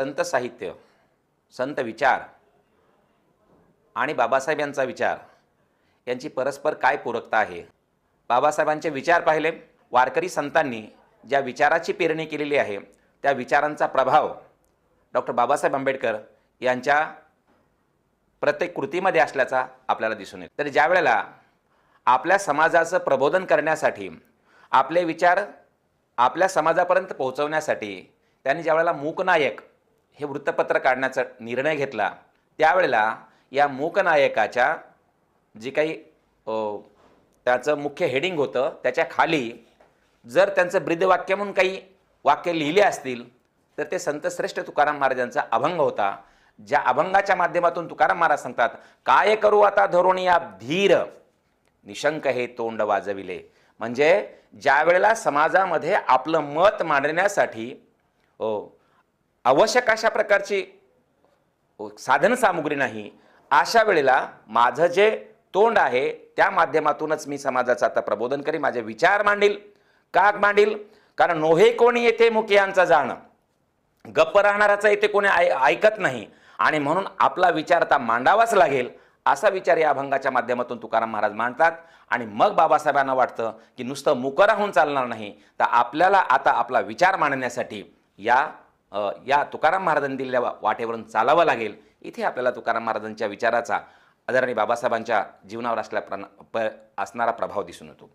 संत साहित्य संत विचार आणि बाबासाहेब यांचा विचार यांची परस्पर काय पूरकता आहे? बाबासाहेबांचे विचार पाहिले वारकरी संतांनी ज्या विचाराची पेरणी केलेली आहे त्या विचारांचा प्रभाव डॉक्टर बाबासाहेब आंबेडकर यांच्या प्रत्येक कृतीमध्ये असल्याचा आपल्याला दिसून येतो. तर ज्या वेळेला आपल्या समाजाचं प्रबोधन करण्यासाठी आपले विचार आपल्या समाजापर्यंत पोहोचवण्यासाठी त्यांनी ज्यावेळेला मूकनायक हे वृत्तपत्र काढण्याचा निर्णय घेतला. त्यावेळेला या मूकनायकाच्या जी काही त्याचं मुख्य हेडिंग होतं त्याच्याखाली जर त्यांचं ब्रीदवाक्य म्हणून काही वाक्य लिहिले असतील तर ते संतश्रेष्ठ तुकाराम महाराजांचा अभंग होता. ज्या अभंगाच्या माध्यमातून तुकाराम महाराज सांगतात काय करू आता धरून या धीर? निशंक हे तोंड वाजविले. म्हणजे ज्या वेळेला समाजामध्ये आपलं मत मांडण्यासाठी ओ, आवश्यक अशा प्रकारची साधनसामुग्री नाही. अशा वेळेला माझं जे तोंड आहे त्या माध्यमातूनच मी समाजाचं आता प्रबोधन करीन माझे विचार मांडील का मांडील. कारण नोहे कोणी येते मुखियांचं जाणं? गप्प राहणाराचं येते कोणी ऐ- ऐकत नाही. आणि म्हणून आपला विचार आता मांडावाच लागेल असा विचार या अभंगाच्या माध्यमातून तुकाराम महाराज मांडतात. आणि मग बाबासाहेबांना वाटतं की नुसतं मुकं राहून चालणार नाही. तर आपल्याला आता आपला विचार मांडण्यासाठी या या तुकाराम महाराजांनी दिलेल्या वाटेवरून चालावं लागेल. इथे आपल्याला तुकाराम महाराजांच्या विचाराचा आदरणीय बाबासाहेबांच्या जीवनावर असल्या प्रण प असणारा प्रभाव दिसून येतो.